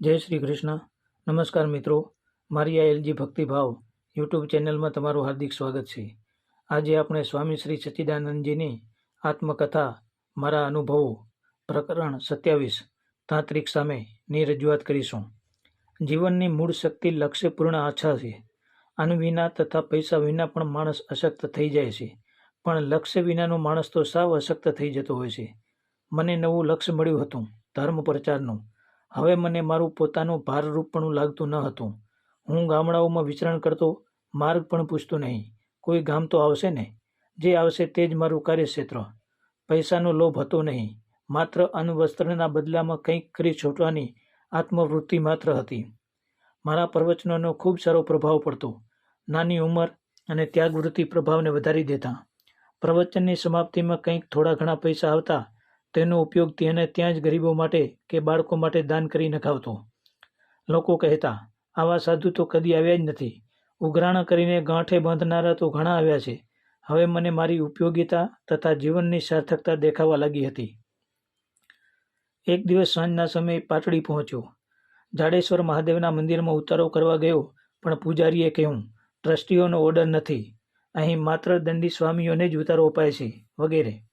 જય શ્રી કૃષ્ણ. નમસ્કાર મિત્રો. મારી આ એલજી ભક્તિભાવ યુટ્યુબ ચેનલમાં તમારું હાર્દિક સ્વાગત છે. આજે આપણે સ્વામી શ્રી સચ્ચિદાનંદજીની આત્મકથા, મારા અનુભવો, પ્રકરણ સત્યાવીસ, તાંત્રિક સામે ની રજૂઆત કરીશું. જીવનની મૂળ શક્તિ લક્ષ્યપૂર્ણ આછા છે. આનું વિના તથા પૈસા વિના પણ માણસ અશક્ત થઈ જાય છે. પણ લક્ષ્ય વિનાનો માણસ તો સાવ અશક્ત થઈ જતો હોય છે. મને નવું લક્ષ્ય મળ્યું હતું, ધર્મ પ્રચારનું. હવે મને મારું પોતાનું ભારરૂપપણું લાગતું ન હતું. હું ગામડાઓમાં વિચરણ કરતો માર્ગ પણ પૂછતો નહીં. કોઈ ગામ તો આવશે ને? જે આવશે તે જ મારું કાર્યક્ષેત્ર. પૈસાનો લોભ હતો નહીં. માત્ર અન્નવસ્ત્રના બદલામાં કંઈક કરી છોટવાની આત્મવૃત્તિ માત્ર હતી. મારા પ્રવચનોનો ખૂબ સારો પ્રભાવ પડતો. નાની ઉંમર અને ત્યાગવૃત્તિ પ્રભાવને વધારી દેતા. પ્રવચનની સમાપ્તિમાં કંઈક થોડા ઘણા પૈસા આવતા તેનો ઉપયોગ તેને ત્યાં જ ગરીબો માટે કે બાળકો માટે દાન કરી નખાવતો. લોકો કહેતા, આવા સાધુ તો કદી આવ્યા જ નથી. ઉઘરાણ કરીને ગાંઠે બાંધનારા તો ઘણા આવ્યા છે. હવે મને મારી ઉપયોગિતા તથા જીવનની સાર્થકતા દેખાવા લાગી હતી. એક દિવસ સાંજના સમયે પાટડી પહોંચ્યો. જાડેશ્વર મહાદેવના મંદિરમાં ઉતારો કરવા ગયો, પણ પૂજારીએ કહ્યું, ટ્રસ્ટીઓનો ઓર્ડર નથી. અહીં માત્ર દંડી સ્વામીઓને જ ઉતારો અપાય છે. વગેરે.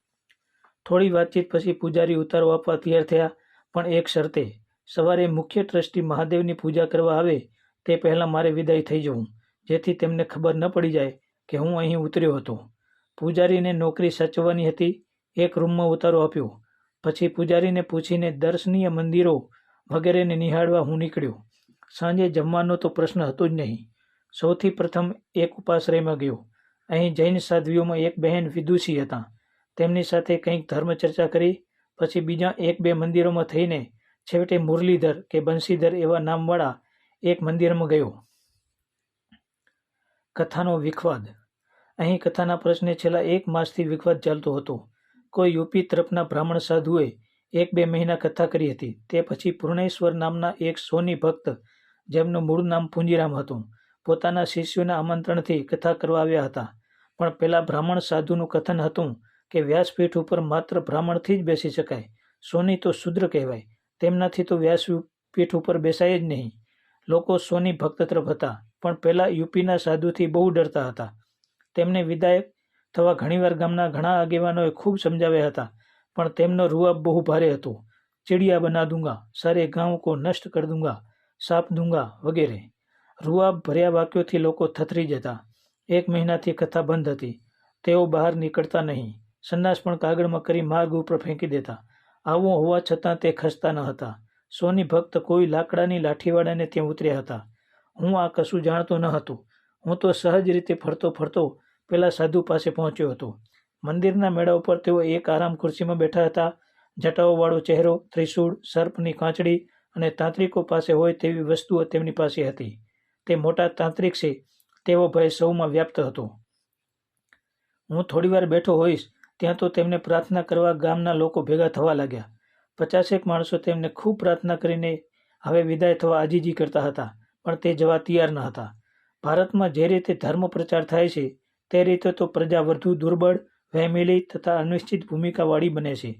થોડી વાતચીત પછી પૂજારી ઉતારો આપવા તૈયાર થયા. પણ એક શરતે, સવારે મુખ્ય ટ્રસ્ટી મહાદેવની પૂજા કરવા આવે તે પહેલાં મારે વિદાય થઈ જવું, જેથી તેમને ખબર ન પડી જાય કે હું અહીં ઉતર્યો હતો. પૂજારીને નોકરી સાચવવાની હતી, એક રૂમમાં ઉતારો આપ્યો. પછી પૂજારીને પૂછીને દર્શનીય મંદિરો વગેરેને નિહાળવા હું નીકળ્યો. સાંજે જમવાનો તો પ્રશ્ન હતો જ નહીં. સૌથી પ્રથમ એક ઉપાશ્રયમાં ગયો. અહીં જૈન સાધ્વીઓમાં એક બહેન વિદુષી હતા. તેમની સાથે કંઈક ધર્મ ચર્ચા કરી, પછી બીજા એક બે મંદિરોમાં થઈને છેવટે મુરલીધર કે બંશીધર એવા નામવાળા એક મંદિરમાં ગયો. કથાનો વિખવાદ. અહીં કથાના પ્રશ્ને છેલ્લા એક માસથી વિખવાદ ચાલતો હતો. કોઈ યુપી તરફના બ્રાહ્મણ સાધુએ એક બે મહિના કથા કરી હતી. તે પછી પૂર્ણેશ્વર નામના એક સોની ભક્ત, જેમનું મૂળ નામ પુંજીરામ હતું, પોતાના શિષ્યોના આમંત્રણથી કથા કરવા આવ્યા હતા. પણ પેલા બ્રાહ્મણ સાધુનું કથન હતું કે વ્યાસપીઠ ઉપર માત્ર બ્રાહ્મણથી જ બેસી શકાય. સોની તો શુદ્ર કહેવાય. તેમનાથી તો વ્યાસપીઠ ઉપર બેસાય જ નહીં. લોકો સોની ભક્ત તરફ હતા, પણ પહેલાં યુપીના સાધુથી બહુ ડરતા હતા. તેમને વિધાયક થવા ઘણીવાર ગામના ઘણા આગેવાનોએ ખૂબ સમજાવ્યા હતા, પણ તેમનો રૂઆબ બહુ ભારે હતો. ચીડિયા બના દૂંગા, સારે ગાંવ કો નષ્ટ કર દૂંગા, સાપ દૂંગા વગેરે. રૂઆબ ભર્યા વાક્યોથી લોકો થથરી જતા. એક મહિનાથી કથા બંધ હતી. તેઓ બહાર નીકળતા નહીં. સંદાસ પણ કાગળમાં કરી માર્ગ ઉપર ફેંકી દેતા. આવું હોવા છતાં તે ખસતા ન હતા. સોની ભક્ત કોઈ લાકડાની લાઠીવાળાને ત્યાં ઉતર્યા હતા. હું આ કશું જાણતો ન હતો. હું તો સહજ રીતે ફરતો ફરતો પેલા સાધુ પાસે પહોંચ્યો હતો. મંદિરના મેળા ઉપર તેઓ એક આરામ ખુરશીમાં બેઠા હતા. જટાઓવાળો ચહેરો, ત્રિશૂળ, સર્પની કાંચડી અને તાંત્રિકો પાસે હોય તેવી વસ્તુઓ તેમની પાસે હતી. તે મોટા તાંત્રિક છે, તેવો ભય સૌમાં વ્યાપ્ત હતો. હું થોડીવાર બેઠો હોઈશ ત્યાં તો તેમને પ્રાર્થના કરવા ગામના લોકો ભેગા થવા લાગ્યા. પચાસેક માણસો તેમને ખૂબ પ્રાર્થના કરીને હવે વિદાય થવા આજીજી કરતા હતા, પણ તે જવા તૈયાર ન હતા. ભારતમાં જે રીતે ધર્મ પ્રચાર થાય છે, તે રીતે તો પ્રજા વધુ દુર્બળ, વહેમેલી તથા અનિશ્ચિત ભૂમિકાવાળી બને છે.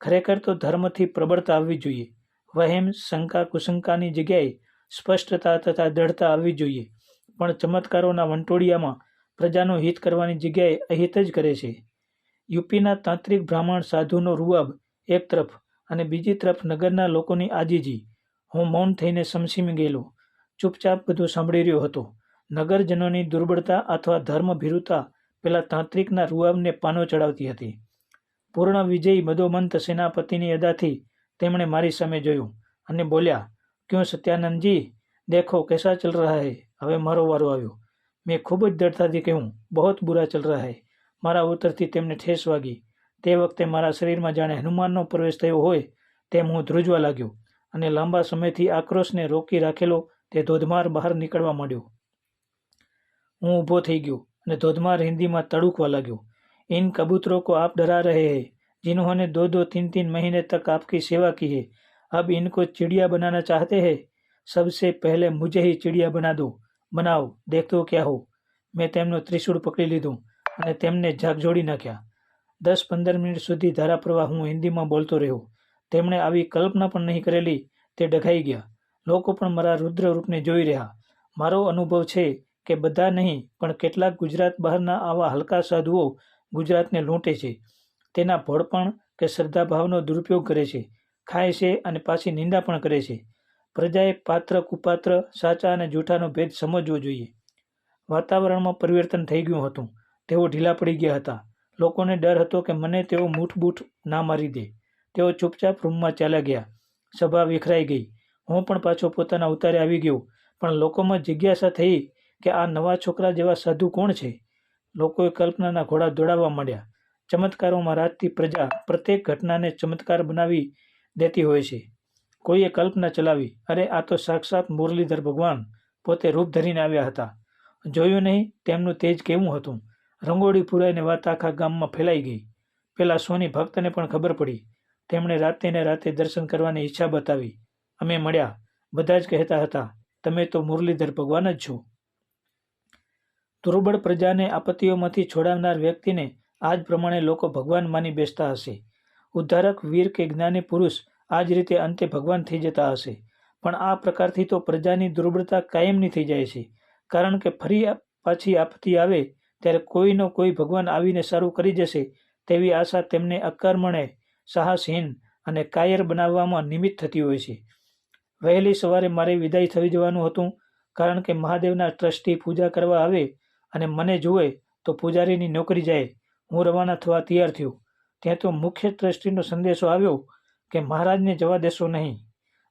ખરેખર તો ધર્મથી પ્રબળતા આવવી જોઈએ. વહેમ, શંકા, કુશંકાની જગ્યાએ સ્પષ્ટતા તથા દ્રઢતા આવવી જોઈએ. પણ ચમત્કારોના વંટોળિયામાં પ્રજાનું હિત કરવાની જગ્યાએ અહિત જ કરે છે. યુપીના તાંત્રિક બ્રાહ્મણ સાધુનો રૂઆબ એક તરફ અને બીજી તરફ નગરના લોકોની આજીજી. હું મૌન થઈને સમસીમી ગયેલો. ચૂપચાપ બધું સાંભળી રહ્યો હતો. નગરજનોની દુર્બળતા અથવા ધર્મ ભીરુતા પેલા તાંત્રિકના રૂઆબને પાનો ચડાવતી હતી. પૂર્ણ વિજયી મદોમંત સેનાપતિની અદાથી તેમણે મારી સામે જોયું અને બોલ્યા, ક્યું સત્યાનંદજી, દેખો કેસા ચલ રહા હૈ? હવે મારો વારો આવ્યો. મેં ખૂબ જ દૃઢતાથી કહ્યું બહુ બુરા ચલ રહા હૈ. મારા ઉત્તરથી તેમને ઠેસ વાગી તે વખતે મારા શરીરમાં જાણે હનુમાનનો પ્રવેશ થયો હોય તેમ હું ધ્રુજવા લાગ્યો અને લાંબા સમયથી આક્રોશને રોકી રાખેલો તે ધોધમાર બહાર નીકળવા માંડ્યો હું ઊભો થઈ ગયો અને ધોધમાર હિન્દીમાં તડુકવા લાગ્યો इन कबूतरों को आप डरा रहे हैं जिन्होंने दो दो तीन तीन महीने तक आपकी सेवा की है अब इनको चिड़िया बनाना चाहते हैं सबसे पहले मुझे ही चिड़िया बना दो બનાવો દેખતો ક્યાં હો મેં તેમનો ત્રિશૂળ પકડી લીધું અને તેમને ઝાકઝોડી નાખ્યા. દસ પંદર મિનિટ સુધી ધારાપ્રવાહ હું હિન્દીમાં બોલતો રહ્યો. તેમણે આવી કલ્પના પણ નહીં કરેલી, તે ડઘાઈ ગયા. લોકો પણ મારા રુદ્ર રૂપને જોઈ રહ્યા. મારો અનુભવ છે કે બધા નહીં, પણ કેટલાક ગુજરાત બહારના આવા હલકા સાધુઓ ગુજરાતને લૂંટે છે. તેના ભોળપણ કે શ્રદ્ધાભાવનો દુરુપયોગ કરે છે. ખાય છે અને પાછી નિંદા પણ કરે છે. પ્રજાએ પાત્ર, કુપાત્ર, સાચા અને જૂઠાનો ભેદ સમજવો જોઈએ. વાતાવરણમાં પરિવર્તન થઈ ગયું હતું. તેઓ ઢીલા પડી ગયા હતા. લોકોને ડર હતો કે મને તેઓ મૂઠબૂઠ ના મારી દે. તેઓ ચૂપચાપ રૂમમાં ચાલ્યા ગયા. સભા વિખરાઈ ગઈ. હું પણ પાછો પોતાના ઉતારે આવી ગયો. પણ લોકોમાં જિજ્ઞાસા થઈ કે આ નવા છોકરા જેવા સાધુ કોણ છે? લોકોએ કલ્પનાના ઘોડા દોડાવવા માંડ્યા. ચમત્કારોમાં રાજતી પ્રજા પ્રત્યેક ઘટનાને ચમત્કાર બનાવી દેતી હોય છે. કોઈએ કલ્પના ચલાવી, અરે, આ તો સાક્ષાત મુરલીધર ભગવાન. પોતે રૂપ ધરીને આવ્યા હતા. જોયું નહીં, તેમનું તેજ કેવું હતું? રંગોળી પુરાઈને વાત આખા ગામમાં ફેલાઈ ગઈ. પેલા સોની ભક્તને પણ ખબર પડી. તેમણે રાતે ને રાતે દર્શન કરવાની ઈચ્છા બતાવી. અમે મળ્યા. બધા જ કહેતા હતા, તમે તો મુરલીધર ભગવાન જ છો. દુર્બળ પ્રજાને આપત્તિઓમાંથી છોડાવનાર વ્યક્તિને આ જ પ્રમાણે લોકો ભગવાન માની બેસતા હશે. ઉદ્ધારક, વીર કે જ્ઞાની પુરુષ આ જ રીતે અંતે ભગવાન થઈ જતા હશે. પણ આ પ્રકારથી તો પ્રજાની દુર્બળતા કાયમની થઈ જાય છે. કારણ કે ફરી પાછી આપત્તિ આવે ત્યારે કોઈનો કોઈ ભગવાન આવીને સારું કરી જશે તેવી આશા તેમને અકર્મણે, સાહસહીન અને કાયર બનાવવામાં નિમિત્ત થતી હોય છે. વહેલી સવારે મારે વિદાય થઈ જવાનું હતું કારણ કે મહાદેવના ટ્રસ્ટી પૂજા કરવા આવે અને મને જુએ તો પૂજારીની નોકરી જાય. હું રવાના થવા તૈયાર થયો. ત્યાં તો મુખ્ય ટ્રસ્ટીનો સંદેશો આવ્યો કે મહારાજને જવા દેશો નહીં.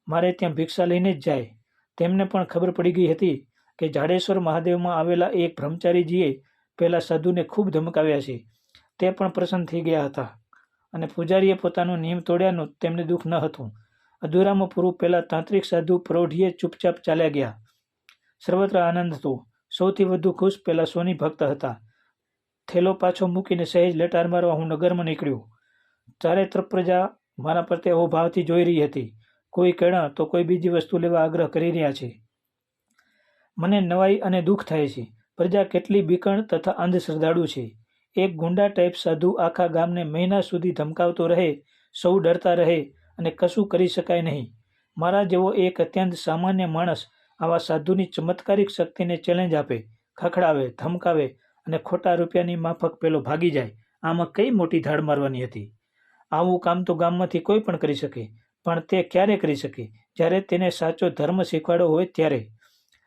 મારે ત્યાં ભિક્ષા લઈને જ જાય. તેમને પણ ખબર પડી ગઈ હતી કે જાડેશ્વર મહાદેવમાં આવેલા એક બ્રહ્મચારીજીએ પેલા સાધુને ખૂબ ધમકાવ્યા છે. તે પણ પ્રસન્ન થઈ ગયા હતા અને પૂજારીએ પોતાનો નિયમ તોડ્યાનું તેમને દુઃખ ન હતું. અધૂરામાં પૂરું પહેલાં તાંત્રિક સાધુ પ્રૌઢીએ ચૂપચાપ ચાલ્યા ગયા. સર્વત્ર આનંદ હતો. સૌથી વધુ ખુશ પહેલાં સોની ભક્ત હતા. થેલો પાછો મૂકીને સહેજ લટાર મારવા હું નગરમાં નીકળ્યો. ચારે તરફ પ્રજા મારા પ્રત્યે અહોભાવથી જોઈ રહી હતી. કોઈ કેળા તો કોઈ બીજી વસ્તુ લેવા આગ્રહ કરી રહ્યા છે. મને નવાઈ અને દુઃખ થાય છે. પ્રજા કેટલી બીકણ તથા અંધશ્રદ્ધાળુ છે. એક ગુંડા ટાઈપ સાધુ આખા ગામને મહિના સુધી ધમકાવતો રહે, સૌ ડરતા રહે અને કશું કરી શકાય નહીં. મારા જેવો એક અત્યંત સામાન્ય માણસ આવા સાધુની ચમત્કારિક શક્તિને ચેલેન્જ આપે, ખખડાવે, ધમકાવે અને ખોટા રૂપિયાની માફક પેલો ભાગી જાય. આમાં કઈ મોટી ધાડ મારવાની હતી? આવું કામ તો ગામમાંથી કોઈ પણ કરી શકે, પણ તે ક્યારે કરી શકે? જ્યારે તેને સાચો ધર્મ શીખવાડ્યો હોય ત્યારે.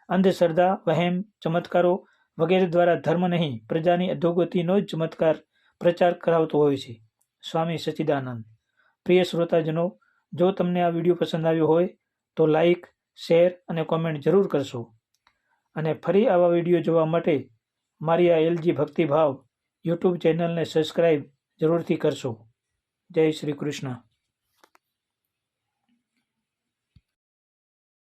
અંધશ્રદ્ધા, વહેમ, ચમત્કારો વગેરે દ્વારા ધર્મ નહીં, પ્રજાની અધોગતિનો જ ચમત્કાર પ્રચાર કરાવતો હોય છે. સ્વામી સચ્ચિદાનંદ પ્રિય શ્રોતાજનો, જો તમને આ વીડિયો પસંદ આવ્યો હોય, તો લાઈક, શેર અને કોમેન્ટ જરૂર કરશો. અને ફરી આવા વીડિયો જોવા માટે મારી આ એલજી ભક્તિભાવ યુટ્યુબ ચેનલને સબસ્ક્રાઈબ જરૂરથી કરશો. જય શ્રી કૃષ્ણ.